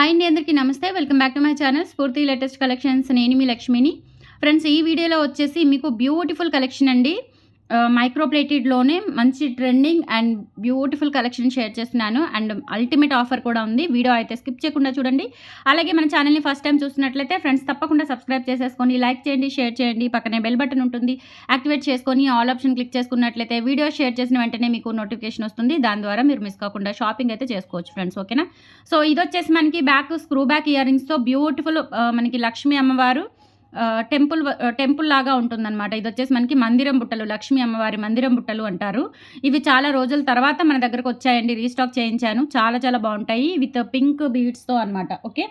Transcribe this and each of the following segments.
Hi అండి అందరికీ నమస్తే. Welcome back to my channel Spoorthi latest collections నేను మీ లక్ష్మిని. ఫ్రెండ్స్ ఈ వీడియోలో వచ్చేసి మీకు బ్యూటిఫుల్ కలెక్షన్ అండి. మైక్రోప్లేటెడ్లోనే మంచి trending and beautiful collection share చేస్తున్నాను. అండ్ అల్టిమేట్ ఆఫర్ కూడా ఉంది. వీడియో అయితే స్కిప్ చేయకుండా చూడండి. అలాగే మన ఛానల్ని ఫస్ట్ టైం చూస్తున్నట్లయితే ఫ్రెండ్స్ తప్పకుండా సబ్స్క్రైబ్ చేసేసుకోండి లైక్ చేయండి షేర్ చేయండి. పక్కనే బెల్ బటన్ ఉంటుంది. యాక్టివేట్ చేసుకొని ఆల్ ఆప్షన్ క్లిక్ చేసుకున్నట్లయితే వీడియో షేర్ చేసిన వెంటనే మీకు నోటిఫికేషన్ వస్తుంది. దాని ద్వారా మీరు మిస్ కాకుండా షాపింగ్ అయితే చేసుకోవచ్చు ఫ్రెండ్స్ ఓకేనా సో ఇది వచ్చేసి మనకి బ్యాక్ స్క్రూ బ్యాక్ ఇయర్ రింగ్స్తో బ్యూటిఫుల్ మనకి లక్ష్మీ అమ్మవారు టెంపుల్ టెంపుల్ లాగా ఉంటుందన్నమాట. ఇది వచ్చేసి మనకి మందిరం బుట్టలు లక్ష్మీ అమ్మవారి మందిరం బుట్టలు అంటారు. ఇవి చాలా రోజుల తర్వాత మన దగ్గరకు వచ్చాయండి రీస్టాక్ చేయించాను. చాలా చాలా బాగుంటాయి. విత్ పింక్ బీడ్స్తో అనమాట ఓకే?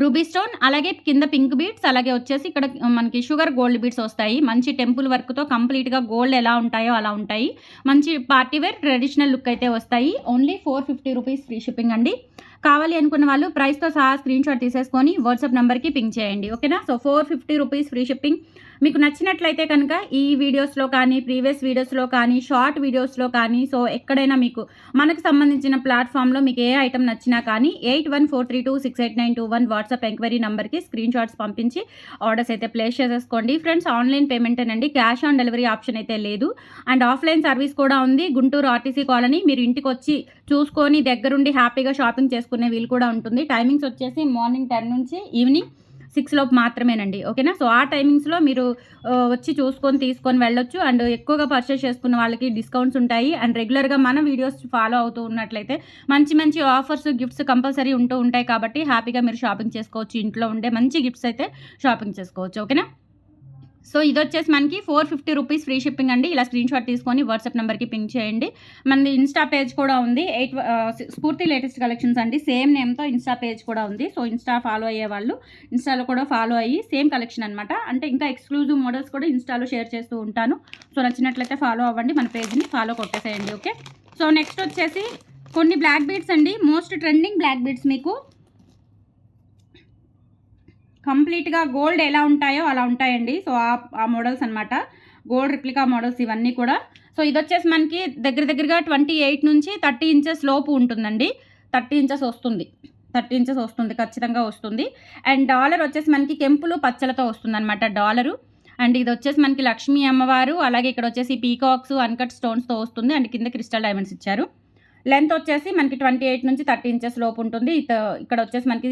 రూబీ స్టోన్ అలాగే కింద పింక్ బీడ్స్ అలాగే వచ్చేసి ఇక్కడ మనకి షుగర్ గోల్డ్ బీడ్స్ వస్తాయి. మంచి టెంపుల్ వర్క్తో కంప్లీట్గా గోల్డ్ ఎలా ఉంటాయో అలా ఉంటాయి. మంచి పార్టీ వేర్ ట్రెడిషనల్ లుక్ అయితే వస్తాయి. Only four fifty rupees free shipping అండి. కావాలి అనుకున్న వాళ్ళు ప్రైస్తో సహా స్క్రీన్ షాట్ తీసేసుకొని వాట్సాప్ నెంబర్కి పింక్ చేయండి. ఓకేనా so four fifty rupees free shipping మీకు నచ్చినట్లయితే కనుక ఈ వీడియోస్లో కానీ ప్రీవియస్ వీడియోస్లో కానీ షార్ట్ వీడియోస్లో కానీ సో ఎక్కడైనా మీకు మనకు సంబంధించిన ప్లాట్ఫామ్లో మీకు ఏ ఐటమ్ నచ్చినా కానీ eight one four three two six eight nine two one WhatsApp enquiry నెంబర్కి స్క్రీన్ షాట్స్ పంపించి ఆర్డర్స్ అయితే ప్లేస్ చేసేసుకోండి. ఫ్రెండ్స్ ఆన్లైన్ పేమెంటే అండి క్యాష్ ఆన్ డెలివరీ ఆప్షన్ అయితే లేదు. అండ్ ఆఫ్లైన్ సర్వీస్ కూడా ఉంది. గుంటూరు ఆర్టీసీ కాలనీ మీరు ఇంటికి వచ్చి చూసుకొని దగ్గరుండి హ్యాపీగా షాపింగ్ చేసుకునే వీలు కూడా ఉంటుంది. టైమింగ్స్ వచ్చేసి మార్నింగ్ టెన్ నుంచి ఈవినింగ్ సిక్స్ లోపు మాత్రమేనండి. ఓకేనా? సో ఆ టైమింగ్స్లో మీరు వచ్చి చూసుకొని తీసుకొని వెళ్ళొచ్చు. అండ్ ఎక్కువగా పర్చేస్ చేసుకున్న వాళ్ళకి డిస్కౌంట్స్ ఉంటాయి. అండ్ రెగ్యులర్గా మన వీడియోస్ ఫాలో అవుతూ ఉన్నట్లయితే మంచి మంచి ఆఫర్స్ గిఫ్ట్స్ కంపల్సరీ ఉంటూ ఉంటాయి కాబట్టి హ్యాపీగా మీరు షాపింగ్ చేసుకోవచ్చు. ఇంట్లో ఉండే మంచి గిఫ్ట్స్ అయితే షాపింగ్ చేసుకోవచ్చు. ఓకేనా? సో ఇది వచ్చేసి మనకి four fifty rupees free shipping అండి. ఇలా స్క్రీన్ షాట్ తీసుకొని వాట్సాప్ నెంబర్కి పింక్ చేయండి. మన ఇన్స్టా పేజ్ కూడా ఉంది. ఎయిట్ స్ఫూర్తి లేటెస్ట్ కలెక్షన్స్ అండి. సేమ్ నేమ్తో ఇన్స్టా పేజ్ కూడా ఉంది. సో ఇన్స్టా ఫాలో అయ్యే వాళ్ళు ఇన్స్టాలో కూడా ఫాలో అయ్యి సేమ్ కలెక్షన్ అనమాట అంటే ఇంకా ఎక్స్క్లూజివ్ మోడల్స్ కూడా ఇన్స్టాలో షేర్ చేస్తూ ఉంటాను. సో నచ్చినట్లయితే ఫాలో అవ్వండి. మన పేజ్ని ఫాలో కొట్టేసేయండి ఓకే? సో నెక్స్ట్ వచ్చేసి కొన్ని బ్లాక్ బీడ్స్ అండి. మోస్ట్ ట్రెండింగ్ బ్లాక్ బీడ్స్ మీకు. కంప్లీట్గా గోల్డ్ ఎలా ఉంటాయో అలా ఉంటాయండి. సో ఆ ఆ మోడల్స్ అనమాట గోల్డ్ రిప్లికా మోడల్స్ ఇవన్నీ కూడా. సో ఇది వచ్చేసి మనకి దగ్గర దగ్గరగా ట్వంటీ ఎయిట్ నుంచి థర్టీ ఇంచెస్ లోపు ఉంటుందండి. థర్టీ ఇంచెస్ వస్తుంది. థర్టీ ఇంచెస్ వస్తుంది ఖచ్చితంగా వస్తుంది. అండ్ డాలర్ వచ్చేసి మనకి కెంపులు పచ్చలతో వస్తుంది అనమాట డాలరు. అండ్ ఇది వచ్చేసి మనకి లక్ష్మీ అమ్మవారు అలాగే ఇక్కడ వచ్చేసి పీకాక్స్ అన్కట్ స్టోన్స్తో వస్తుంది. అండ్ కింద క్రిస్టల్ డైమండ్స్ ఇచ్చారు. లెంత్ వచ్చేసి మనకి ట్వంటీ ఎయిట్ నుంచి థర్టీ ఇంచెస్ లోపు ఉంటుంది. ఇక్కడ వచ్చేసి మనకి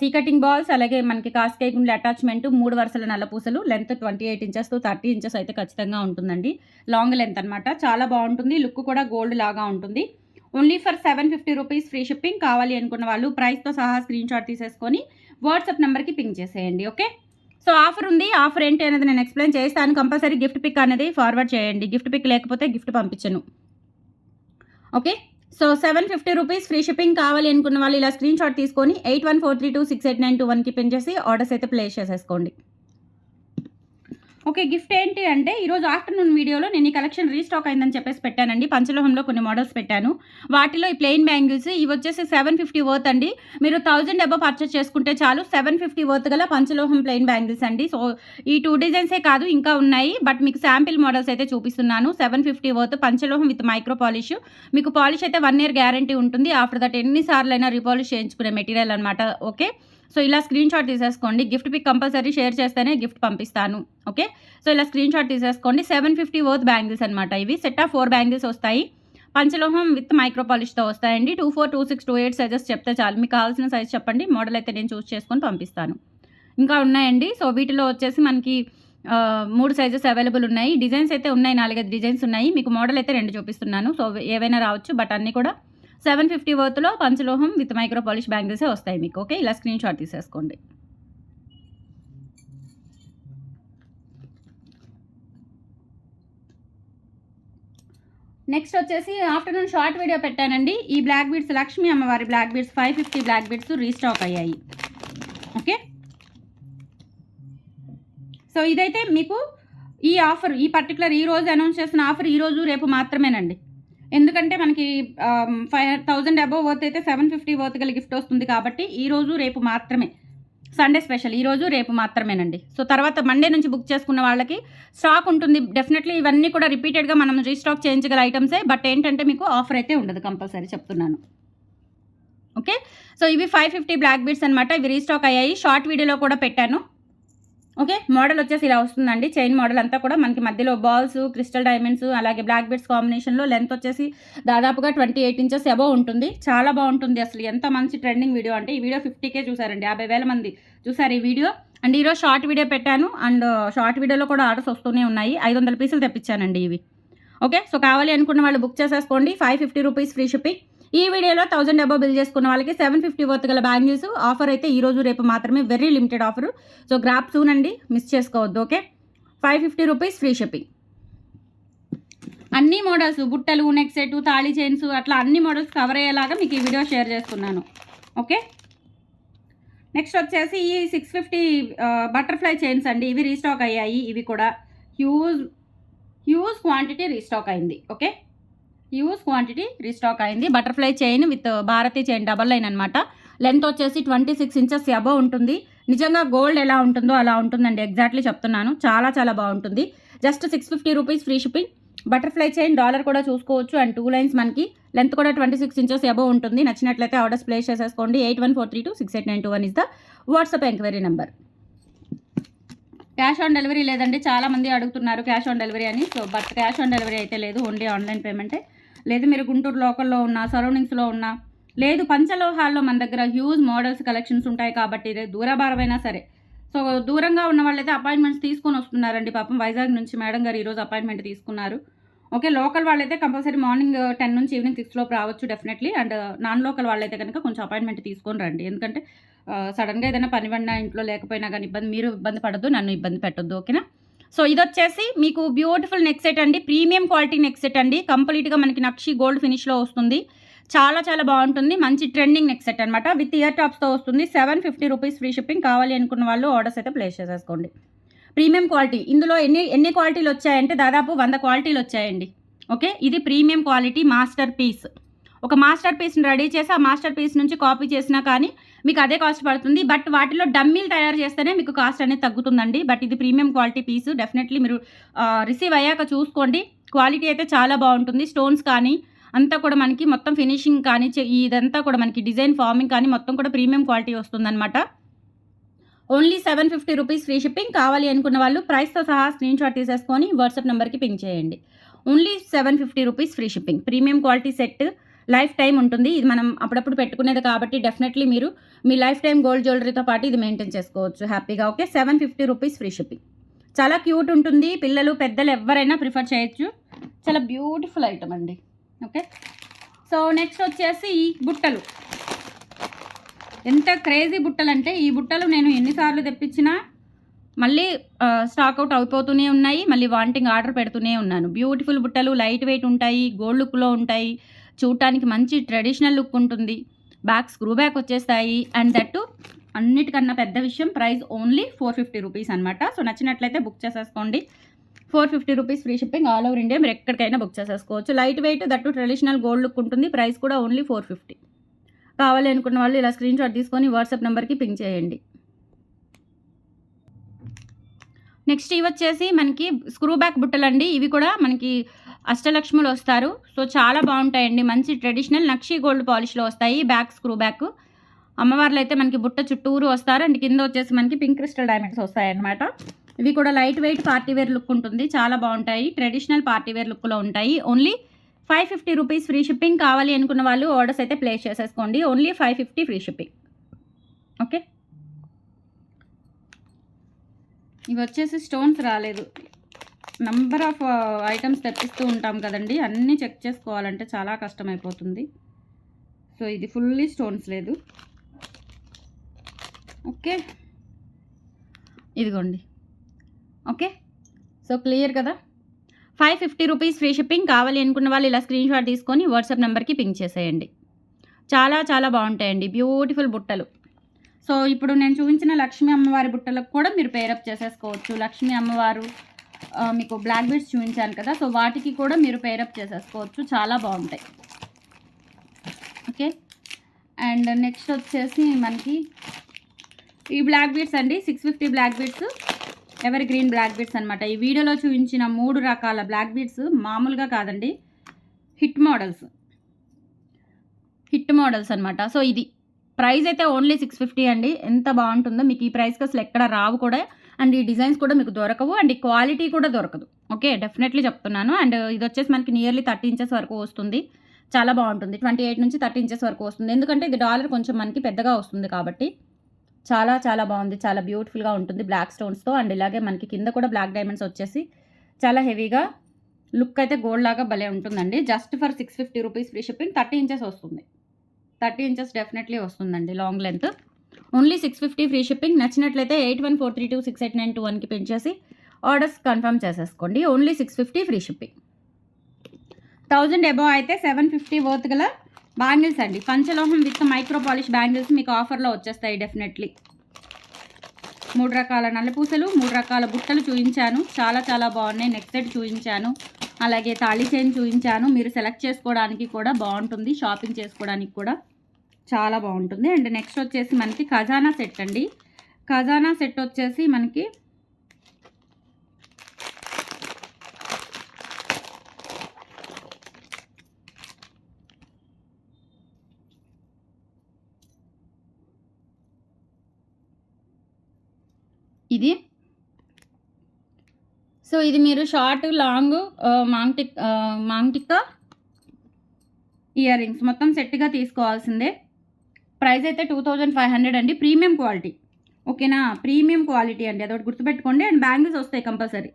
సీకటింగ్ బాల్స్ అలాగే మనకి కాస్కే గుండె అటాచ్మెంట్ మూడు వరుసల నల్లపూసలు length twenty eight inches to thirty inches అయితే ఖచ్చితంగా ఉంటుందండి. లాంగ్ లెంత్ అనమాట చాలా బాగుంటుంది. లుక్ కూడా గోల్డ్ లాగా ఉంటుంది. Only for seven fifty rupees free shipping కావాలి అనుకున్న వాళ్ళు ప్రైస్తో సహా స్క్రీన్ షాట్ తీసేసుకొని వాట్సాప్ నెంబర్కి పింక్ చేసేయండి ఓకే? సో ఆఫర్ ఉంది. ఆఫర్ ఏంటి అనేది నేను ఎక్స్ప్లెయిన్ చేస్తాను. కంపల్సరీ గిఫ్ట్ పిక్ అనేది ఫార్వర్డ్ చేయండి. గిఫ్ట్ పిక్ లేకపోతే gift పంపించను. Okay? So seven fifty rupees free shipping కావాలి అనుకున్న వాళ్ళు ఇలా స్క్రీన్ షాట్ తీసుకొని eight one four three two six eight nine two వన్కి పిన్ చేసి ఆర్డర్స్ అయితే ప్లేస్ చేసేసుకోండి. ఓకే గిఫ్ట్ ఏంటి అంటే ఈరోజు ఆఫ్టర్నూన్ వీడియోలో నేను ఈ కలెక్షన్ రీస్టాక్ అయిందని చెప్పేసి పెట్టానండి. పంచలోహంలో కొన్ని మోడల్స్ పెట్టాను. వాటిలో ఈ ప్లెయిన్ బ్యాంగిల్స్ ఇవి వచ్చేసి సెవెన్ ఫిఫ్టీ వర్త్ అండి. మీరు థౌజండ్ అబో పర్చేస్ చేసుకుంటే చాలు సెవెన్ ఫిఫ్టీ వర్త్ గల పంచలోహం ప్లెయిన్ బ్యాంగిల్స్ అండి. సో ఈ టూ డిజైన్సే కాదు ఇంకా ఉన్నాయి. బట్ మీకు శాంపిల్ మోడల్స్ అయితే చూపిస్తున్నాను. Seven fifty worth పంచలోహం with micro polish. మీకు పాలిష్ అయితే వన్ ఇయర్ గ్యారంటీ ఉంటుంది. ఆఫ్టర్ దట్ ఎన్నిసార్లు అయినా రీపాలిష్ చేయించుకునే మెటీరియల్ అనమాట ఓకే? సో ఇలా స్క్రీన్ షాట్ తీసేసుకోండి. గిఫ్ట్ పిక్ కంపల్సరీ షేర్ చేస్తేనే గిఫ్ట్ పంపిస్తాను. ఓకే సో ఇలా స్క్రీన్ షాట్ తీసేసుకోండి. సెవెన్ ఫిఫ్టీ వర్త్ బ్యాంగిల్స్ అనమాట ఇవి. సెట్ ఆఫ్ ఫోర్ బ్యాంగిల్స్ వస్తాయి. పంచలోహం విత్ మైక్రో పాలిష్తో వస్తాయండి. Two four two six two eight sizes చెప్తే చాలు. మీకు కావాల్సిన సైజ్ చెప్పండి. మోడల్ అయితే నేను చూస్ చేసుకొని పంపిస్తాను. ఇంకా ఉన్నాయండి. సో వీటిలో వచ్చేసి మనకి మూడు సైజెస్ అవైలబుల్ ఉన్నాయి. డిజైన్స్ అయితే ఉన్నాయి. నాలుగైదు డిజైన్స్ ఉన్నాయి. మీకు మోడల్ అయితే రెండు చూపిస్తున్నాను. సో ఏవైనా రావచ్చు బట్ అన్నీ కూడా సెవెన్ ఫిఫ్టీ వర్త్లో పంచలోహం విత్ మైక్రో పాలిష్ బ్యాంగిల్సే వస్తాయి మీకు ఓకే? ఇలా స్క్రీన్ షాట్ తీసేసుకోండి. నెక్స్ట్ వచ్చేసి ఆఫ్టర్నూన్ షార్ట్ వీడియో పెట్టానండి. ఈ బ్లాక్ బీడ్స్ లక్ష్మీ అమ్మవారి black beads five fifty black beads restock అయ్యాయి ఓకే? సో ఇదైతే మీకు ఈ ఆఫర్ ఈ పర్టికులర్ ఈ రోజు అనౌన్స్ చేస్తున్న ఆఫర్ ఈ రోజు రేపు మాత్రమేనండి. ఎందుకంటే మనకి ఫైవ్ థౌజండ్ అబోవ్ వర్త్ అయితే సెవెన్ ఫిఫ్టీ వర్త్ గల గిఫ్ట్ వస్తుంది కాబట్టి ఈ రోజు రేపు మాత్రమే సండే స్పెషల్ ఈ రోజు రేపు మాత్రమేనండి. సో తర్వాత మండే నుంచి బుక్ చేసుకున్న వాళ్ళకి స్టాక్ ఉంటుంది. డెఫినెట్లీ ఇవన్నీ కూడా రిపీటెడ్గా మనం రీస్టాక్ చేయించగల ఐటమ్సే. బట్ ఏంటంటే మీకు ఆఫర్ అయితే ఉండదు కంపల్సరీ చెప్తున్నాను. ఓకే? సో ఇవి ఫైవ్ ఫిఫ్టీ బ్లాక్ బీడ్స్ అనమాట ఇవి రీస్టాక్ అయ్యాయి. షార్ట్ వీడియోలో కూడా పెట్టాను. ఓకే మోడల్ వచ్చేసి ఇలా వస్తుందండి. చైన్ మోడల్ అంతా కూడా మనకి మధ్యలో బాల్స్ క్రిస్టల్ డైమండ్స్ అలాగే బ్లాక్ బెడ్స్ కాంబినేషన్లో లెంత్ వచ్చేసి దాదాపుగా ట్వంటీ ఎయిట్ ఇంచెస్ అబవ్ ఉంటుంది. చాలా బాగుంటుంది అసలు. ఎంత మంచి ట్రెండింగ్ వీడియో అంటే ఈ వీడియో ఫిఫ్టీకే చూసారండి. యాభై వేల మంది చూసారు ఈ వీడియో. అండ్ ఈరోజు షార్ట్ వీడియో పెట్టాను. అండ్ షార్ట్ వీడియోలో కూడా ఆర్డర్స్ వస్తూనే ఉన్నాయి. ఐదు వందల పీసులు తెప్పించానండి ఇవి. ఓకే సో కావాలి అనుకున్న వాళ్ళు బుక్ చేసేసుకోండి. Five fifty rupees free shipping. ఈ వీడియోలో థౌసండ్ అబౌ బిల్ చేసుకున్న వాళ్ళకి సెవెన్ ఫిఫ్టీ వర్త్ గల బ్యాంగిల్స్ ఆఫర్ అయితే ఈ రోజు రేపు మాత్రమే very limited offer so grab soon అండి. మిస్ చేసుకోవద్దు okay five fifty rupees free shipping అన్ని మోడల్స్ బుట్టలు నెక్ సెట్ తాళీ చైన్స్ అట్లా అన్ని మోడల్స్ కవర్ అయ్యేలాగా మీకు ఈ వీడియో షేర్ చేస్తున్నాను ఓకే నెక్స్ట్ వచ్చేసి ఈ సిక్స్ ఫిఫ్టీ బటర్ఫ్లై చైన్స్ అండి. ఇవి రీస్టాక్ అయ్యాయి. ఇవి కూడా హ్యూజ్ హ్యూజ్ క్వాంటిటీ రీస్టాక్ అయింది ఓకే యూస్ క్వాంటిటీ రీస్టాక్ అయింది. Butterfly chain with Bharati chain double line అనమాట లెంత్ వచ్చేసి ట్వంటీ సిక్స్ ఇంచెస్ అబవ్ ఉంటుంది. నిజంగా గోల్డ్ ఎలా ఉంటుందో అలా ఉంటుందండి. ఎగ్జాక్ట్లీ చెప్తున్నాను. చాలా చాలా బాగుంటుంది. Just six fifty rupees free shipping butterfly chain dollar కూడా చూసుకోవచ్చు. అండ్ టూ లైన్స్ మనకి లెంత్ కూడా ట్వంటీ సిక్స్ ఇంచెస్ అబవ్ ఉంటుంది. నచ్చినట్లయితే ఆర్డర్స్ ప్లేస్ చేసేసుకోండి. Eight one four three two six eight nine two one is the WhatsApp enquiry number cash on delivery లేదండి. చాలా మంది అడుగుతున్నారు క్యాష్ ఆన్ డెలివరీ అని. So but cash on delivery అయితే లేదు. ఓన్లీ ఆన్లైన్ పేమెంటే లేదు మీరు గుంటూరు లోకల్లో ఉన్న సరౌండింగ్స్లో ఉన్న లేదు పంచలోహాల్లో మన దగ్గర హ్యూజ్ మోడల్స్ కలెక్షన్స్ ఉంటాయి కాబట్టి దూరభారమైనా సరే. సో దూరంగా ఉన్న వాళ్ళైతే అపాయింట్మెంట్స్ తీసుకొని వస్తున్నారండి పాపం. వైజాగ్ నుంచి మేడం గారు ఈరోజు అపాయింట్మెంట్ తీసుకున్నారు. ఓకే లోకల్ వాళ్ళైతే కంపల్సరీ మార్నింగ్ టెన్ నుంచి ఈవినింగ్ సిక్స్లో రావచ్చు డెఫినెట్లీ. అండ్ నాన్ లోకల్ వాళ్ళైతే కనుక కొంచెం అపాయింట్మెంట్ తీసుకొని రండి. ఎందుకంటే సడన్గా ఏదైనా పని పడినా ఇంట్లో లేకపోయినా కానీ ఇబ్బంది మీరు ఇబ్బంది పడద్దు నన్ను ఇబ్బంది పెట్టొద్దు. ఓకేనా? సో ఇది వచ్చేసి మీకు బ్యూటిఫుల్ నెక్ సెట్ అండి. ప్రీమియం క్వాలిటీ నెక్ సెట్ అండి. కంప్లీట్గా మనకి నక్షి గోల్డ్ ఫినిష్లో వస్తుంది. చాలా చాలా బాగుంటుంది. మంచి ట్రెండింగ్ నెక్ సెట్ అనమాట విత్ ఇయర్ టాప్స్తో వస్తుంది. Seven fifty rupees free shipping కావాలి అనుకున్న వాళ్ళు ఆర్డర్స్ అయితే ప్లేస్ చేసేసుకోండి. Premium quality. ఇందులో ఎన్ని ఎన్ని క్వాలిటీలు వచ్చాయంటే దాదాపు వంద క్వాలిటీలు వచ్చాయండి. ఓకే? ఇది ప్రీమియం క్వాలిటీ మాస్టర్ పీస్. ఒక మాస్టర్ పీస్ని రెడీ చేసి ఆ మాస్టర్ పీస్ నుంచి కాపీ చేసినా కానీ మీకు అదే కాస్ట్ పడుతుంది. బట్ వాటిలో డమ్మీలు తయారు చేస్తేనే మీకు కాస్ట్ అనేది తగ్గుతుందండి. బట్ ఇది ప్రీమియం క్వాలిటీ పీస్ డెఫినెట్లీ మీరు రిసీవ్ అయ్యాక చూసుకోండి. క్వాలిటీ అయితే చాలా బాగుంటుంది. స్టోన్స్ కానీ అంతా కూడా మనకి మొత్తం ఫినిషింగ్ కానీ ఇదంతా కూడా మనకి డిజైన్ ఫార్మింగ్ కానీ మొత్తం కూడా ప్రీమియం క్వాలిటీ వస్తుందన్నమాట. Only seven fifty rupees free shipping కావాలి అనుకున్న వాళ్ళు ప్రైస్తో సహా స్క్రీన్ షాట్ తీసేసుకొని వాట్సాప్ నెంబర్కి పింక్ చేయండి. Only seven fifty rupees free shipping premium quality set life time ఉంటుంది. ఇది మనం అప్పుడప్పుడు పెట్టుకునేది కాబట్టి డెఫినెట్లీ మీరు మీ లైఫ్ టైం గోల్డ్ జ్యువెలరీతో పాటు ఇది మెయింటైన్ చేసుకోవచ్చు హ్యాపీగా. Okay? Seven fifty rupees free shipping. చాలా క్యూట్ ఉంటుంది. పిల్లలు పెద్దలు ఎవరైనా ప్రిఫర్ చేయొచ్చు. చాలా బ్యూటిఫుల్ ఐటమ్ అండి. ఓకే? సో నెక్స్ట్ వచ్చేసి బుట్టలు. ఎంత క్రేజీ బుట్టలు అంటే ఈ బుట్టలు నేను ఎన్నిసార్లు తెప్పించినా మళ్ళీ స్టాక్ అవుట్ అయిపోతూనే ఉన్నాయి. మళ్ళీ వాంటింగ్ ఆర్డర్ పెడుతూనే ఉన్నాను. బ్యూటిఫుల్ బుట్టలు లైట్ వెయిట్ ఉంటాయి గోల్డ్ లుక్లో ఉంటాయి. చూడటానికి మంచి ట్రెడిషనల్ లుక్ ఉంటుంది. బ్యాక్ స్క్రూ బ్యాక్ వచ్చేస్తాయి. అండ్ దట్టు అన్నిటికన్నా పెద్ద విషయం price only four fifty rupees అనమాట సో నచ్చినట్లయితే బుక్ చేసేసుకోండి. Four fifty rupees free shipping all over India. మీరు ఎక్కడికైనా బుక్ చేసేసుకోవచ్చు. Light weight that traditional gold look ఉంటుంది. ప్రైస్ కూడా ఓన్లీ ఫోర్ ఫిఫ్టీ. కావాలి అనుకున్న వాళ్ళు ఇలా స్క్రీన్ షాట్ తీసుకొని వాట్సాప్ నెంబర్కి పింక్ చేయండి. నెక్స్ట్ ఇవి వచ్చేసి మనకి స్క్రూ బ్యాక్ బుట్టలండి. ఇవి కూడా మనకి అష్టలక్ష్ములు వస్తారు. సో చాలా బాగుంటాయండి. మంచి ట్రెడిషనల్ నక్షి గోల్డ్ పాలిష్లో వస్తాయి. Back screw back. అమ్మవార్లు అయితే మనకి బుట్ట చుట్టూరు వస్తారు. అండ్ కింద వచ్చేసి మనకి పింక్ క్రిస్టల్ డైమండ్స్ వస్తాయన్నమాట. ఇవి కూడా light weight party wear look ఉంటుంది. చాలా బాగుంటాయి. ట్రెడిషనల్ పార్టీ వేర్ లుక్లో ఉంటాయి. Only five fifty rupees free shipping కావాలి అనుకున్న వాళ్ళు ఆర్డర్స్ అయితే ప్లేస్ చేసేసుకోండి. Only five fifty free shipping. Okay? ఇవి వచ్చేసి స్టోన్స్ రాలేదు. నంబర్ ఆఫ్ ఐటమ్స్ తెప్పిస్తూ ఉంటాం కదండి. అన్నీ చెక్ చేసుకోవాలంటే చాలా కష్టమైపోతుంది. సో ఇది ఫుల్లీ స్టోన్స్ లేదు. ఓకే. ఇదిగోండి. ఓకే. సో క్లియర్ కదా? Five fifty rupees free shipping కావాలి అనుకున్న వాళ్ళు ఇలా స్క్రీన్ షాట్ తీసుకొని వాట్సాప్ నెంబర్కి పింక్ చేసేయండి. చాలా చాలా బాగుంటాయండి. బ్యూటిఫుల్ బుట్టలు. సో ఇప్పుడు నేను చూపించిన లక్ష్మీ అమ్మవారి బుట్టలకు కూడా మీరు పేరప్ చేసేసుకోవచ్చు. లక్ష్మీ అమ్మవారు మీకు బ్లాక్ బీడ్స్ చూపించాను కదా సో వాటికి కూడా మీరు పేరప్ చేసేసుకోవచ్చు. చాలా బాగుంటాయి. ఓకే అండ్ నెక్స్ట్ వచ్చేసి మనకి ఈ బ్లాక్ బీడ్స్ అండి six fifty black beads evergreen black beads అనమాట ఈ వీడియోలో చూపించిన మూడు రకాల బ్లాక్ బీడ్స్ మామూలుగా కాదండి హిట్ మోడల్స్ హిట్ మోడల్స్ అనమాట సో ఇది ప్రైస్ అయితే ఓన్లీ సిక్స్ ఫిఫ్టీ అండి. ఎంత బాగుంటుందో మీకు ఈ ప్రైస్కి అసలు ఎక్కడ రావు కూడా అండ్ ఈ డిజైన్స్ కూడా మీకు దొరకవు అండ్ ఈ క్వాలిటీ కూడా దొరకదు. ఓకే డెఫినెట్లీ చెప్తున్నాను. అండ్ ఇది వచ్చేసి మనకి నియర్లీ థర్టీ ఇంచెస్ వరకు వస్తుంది. చాలా బాగుంటుంది. ట్వంటీ ఎయిట్ నుంచి థర్టీ ఇంచెస్ వరకు వస్తుంది. ఎందుకంటే ఇది డాలర్ కొంచెం మనకి పెద్దగా వస్తుంది కాబట్టి. చాలా చాలా బాగుంది. చాలా బ్యూటిఫుల్గా ఉంటుంది బ్లాక్ స్టోన్స్తో. అండ్ ఇలాగే మనకి కింద కూడా బ్లాక్ డైమండ్స్ వచ్చేసి చాలా హెవీగా లుక్ అయితే గోల్డ్ లాగా భలే ఉంటుందండి. Just for six fifty rupees free shipping thirty inches వస్తుంది. థర్టీ ఇంచెస్ డెఫినెట్లీ వస్తుందండి long length. Only six fifty free shipping. నచ్చినట్లయితే eight one four three two six eight nine two వన్కి పెంచేసి ఆర్డర్స్ కన్ఫర్మ్ చేసేసుకోండి. Only six fifty free shipping. Thousand above అయితే seven fifty worth గల bangles అండి. పంచలోహం with micro polish bangles మీకు ఆఫర్లో వచ్చేస్తాయి డెఫినెట్లీ. మూడు రకాల నల్లపూసలు మూడు రకాల బుట్టలు చూపించాను చాలా చాలా బాగున్నాయి. నెక్స్ట్ సెట్ చూపించాను అలాగే తాళి చైన్ చూపించాను మీరు సెలెక్ట్ చేసుకోవడానికి కూడా బాగుంటుంది. షాపింగ్ చేసుకోవడానికి కూడా. చాలా బాగుంటుంది. అండ్ నెక్స్ట్ వచ్చేసి మనకి ఖజానా సెట్ అండి. ఖజానా సెట్ వచ్చేసి మనకి ఇది. సో ఇది మీరు short long maang tikka maang tikka earrings మొత్తం సెట్గా తీసుకోవాల్సిందే. ప్రైస్ అయితే టూ థౌజండ్ ఫైవ్ హండ్రెడ్ అండి. Premium quality. ఓకేనా? ప్రీమియం క్వాలిటీ అండి. అదొకటి గుర్తుపెట్టుకోండి. అండ్ బ్యాంగిల్స్ వస్తాయి కంపల్సరీ.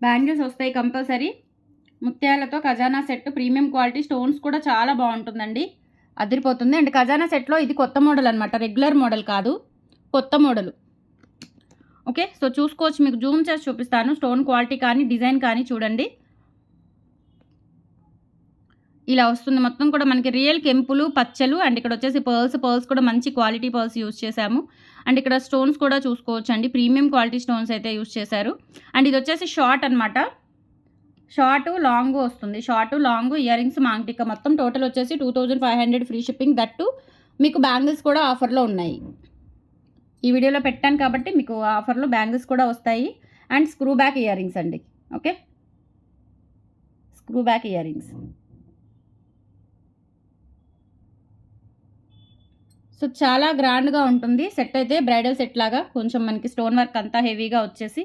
బ్యాంగిల్స్ వస్తాయి కంపల్సరీ. ముత్యాలతో ఖజానా సెట్ ప్రీమియం క్వాలిటీ స్టోన్స్ కూడా చాలా బాగుంటుందండి. అదిరిపోతుంది. అండ్ ఖజానా సెట్లో ఇది కొత్త మోడల్ అనమాట రెగ్యులర్ మోడల్ కాదు. కొత్త మోడల్. ఓకే? సో చూసుకోవచ్చు. మీకు జూమ్ చేసి చూపిస్తాను. స్టోన్ క్వాలిటీ కానీ డిజైన్ కానీ చూడండి. ఇలా వస్తుంది. మొత్తం కూడా మనకి రియల్ కెంపులు పచ్చలు అండ్ ఇక్కడ వచ్చేసి పర్ల్స్. పర్ల్స్ కూడా మంచి క్వాలిటీ పర్ల్స్ యూస్ చేశాము. అండ్ ఇక్కడ స్టోన్స్ కూడా చూసుకోవచ్చు అండి ప్రీమియం క్వాలిటీ స్టోన్స్ అయితే యూస్ చేశారు. అండ్ ఇది వచ్చేసి షార్ట్ అనమాట షార్ట్ లాంగ్ వస్తుంది. షార్ట్ లాంగ్ ఇయర్ రింగ్స్ మాంగ్టిక్క మొత్తం టోటల్ వచ్చేసి two thousand five hundred free shipping. That మీకు బ్యాంగిల్స్ కూడా ఆఫర్లో ఉన్నాయి. ఈ వీడియోలో పెట్టాను కాబట్టి మీకు ఆఫర్లో బ్యాంగిల్స్ కూడా వస్తాయి. And screw back earrings అండి. Okay? Screw back earrings. So చాలా గ్రాండ్గా ఉంటుంది. సెట్ అయితే బ్రైడల్ సెట్ లాగా కొంచెం మనకి స్టోన్ వర్క్ అంతా హెవీగా వచ్చేసి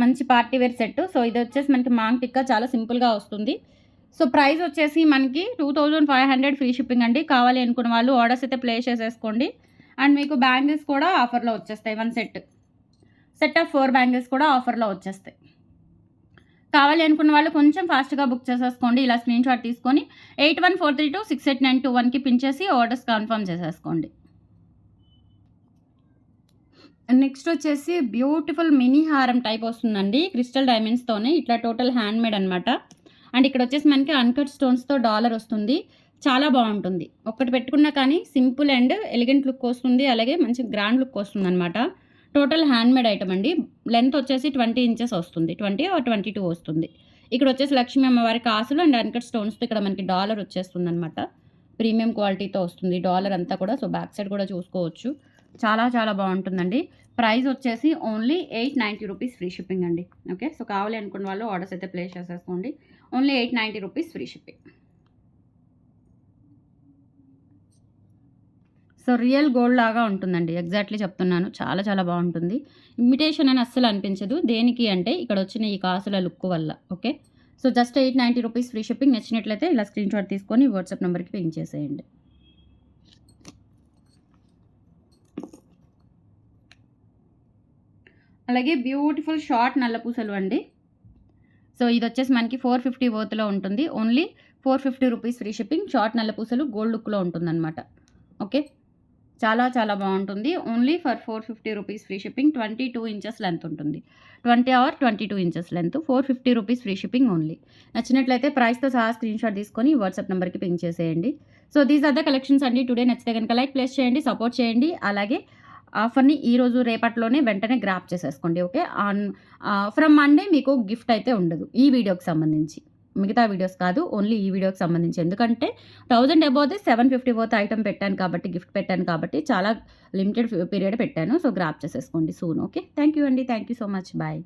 మంచి పార్టీ వేర్ సెట్. సో ఇది వచ్చేసి మనకి మాంగ్ టిక్కా చాలా సింపుల్గా వస్తుంది. సో ప్రైస్ వచ్చేసి మనకి two thousand five hundred free shipping అండి. కావాలి అనుకున్న వాళ్ళు ఆర్డర్స్ అయితే ప్లేస్ చేసేసుకోండి. అండ్ మీకు బ్యాంగిల్స్ కూడా ఆఫర్లో వచ్చేస్తాయి one set. Set of four bangles కూడా ఆఫర్లో వచ్చేస్తాయి. కావాలి అనుకున్న వాళ్ళు కొంచెం ఫాస్ట్గా బుక్ చేసేసుకోండి. ఇలా స్క్రీన్ షాట్ తీసుకొని eight one four three two six eight nine two వన్కి పిన్ చేసి ఆర్డర్స్ కన్ఫర్మ్ చేసేసుకోండి. నెక్స్ట్ వచ్చేసి బ్యూటిఫుల్ మినీ హారం టైప్ వస్తుందండి. క్రిస్టల్ డైమండ్స్తోనే ఇట్లా టోటల్ హ్యాండ్ మేడ్ అనమాట అండ్ ఇక్కడ వచ్చేసి మనకి అన్కట్ స్టోన్స్తో డాలర్ వస్తుంది. చాలా బాగుంటుంది. ఒక్కటి పెట్టుకున్నా కానీ సింపుల్ అండ్ ఎలిగెంట్ లుక్ వస్తుంది. అలాగే మంచి గ్రాండ్ లుక్ వస్తుంది అనమాట టోటల్ హ్యాండ్ మేడ్ ఐటమ్ అండి. లెంత్ వచ్చేసి ట్వంటీ ఇంచెస్ వస్తుంది. ట్వంటీ ఆర్ ట్వంటీ టూ వస్తుంది. ఇక్కడ వచ్చేసి లక్ష్మీ అమ్మవారి కాసులు అండ్ అన్కట్ స్టోన్స్తో ఇక్కడ మనకి డాలర్ వచ్చేస్తుంది అనమాట ప్రీమియం క్వాలిటీతో వస్తుంది. డాలర్ అంతా కూడా. సో బ్యాక్ సైడ్ కూడా చూసుకోవచ్చు. చాలా చాలా బాగుంటుందండి. ప్రైస్ వచ్చేసి only eight ninety rupees free shipping అండి. ఓకే? సో కావాలి అనుకున్న వాళ్ళు ఆర్డర్స్ అయితే ప్లేస్ చేసేసుకోండి. Only eight ninety rupees free shipping. So real gold లాగా ఉంటుందండి. ఎగ్జాక్ట్లీ చెప్తున్నాను. చాలా చాలా బాగుంటుంది. ఇమిటేషన్ అని అస్సలు అనిపించదు. దేనికి అంటే ఇక్కడ వచ్చిన ఈ కాసుల లుక్ వల్ల. Okay? So just eight ninety rupees free shipping. నచ్చినట్లయితే ఇలా స్క్రీన్ షాట్ తీసుకొని వాట్సాప్ నెంబర్కి పింక్ చేసేయండి. అలాగే బ్యూటిఫుల్ షార్ట్ నల్లపూసలు అండి. సో ఇది వచ్చేసి మనకి ఫోర్ ఫిఫ్టీ వర్త్లో ఉంటుంది. Only four fifty rupees free shipping. Short నల్లపూసలు gold లుక్లో ఉంటుందన్నమాట. ఓకే? చాలా చాలా బాగుంటుంది. Only for four fifty rupees free shipping twenty two inches length ఉంటుంది. Twenty or twenty two inches length. Four fifty rupees free shipping only. నచ్చినట్లయితే ప్రైస్తో సహా screen shot తీసుకొని వాట్సాప్ నెంబర్కి పింక్ చేసేయండి. So these are the collections అండి. Today నచ్చితే కనుక లైక్ ప్లేస్ చేయండి సపోర్ట్ చేయండి. అలాగే ఆఫర్ని ఈరోజు రేపట్లోనే వెంటనే గ్రాప్ చేసేసుకోండి ఓకే? ఆన్ ఫ్రమ్ మండే మీకు గిఫ్ట్ అయితే ఉండదు ఈ వీడియోకి సంబంధించి. మిగతా వీడియోస్ కాదు ఓన్లీ ఈ వీడియోకి సంబంధించి. ఎందుకంటే thousand above seven fifty fourth item పెట్టాను కాబట్టి గిఫ్ట్ పెట్టాను కాబట్టి చాలా లిమిటెడ్ పీరియడ్ పెట్టాను సో గ్రాప్ చేసేసుకోండి సూన్ ఓకే? థ్యాంక్ యూ అండి thank you so much bye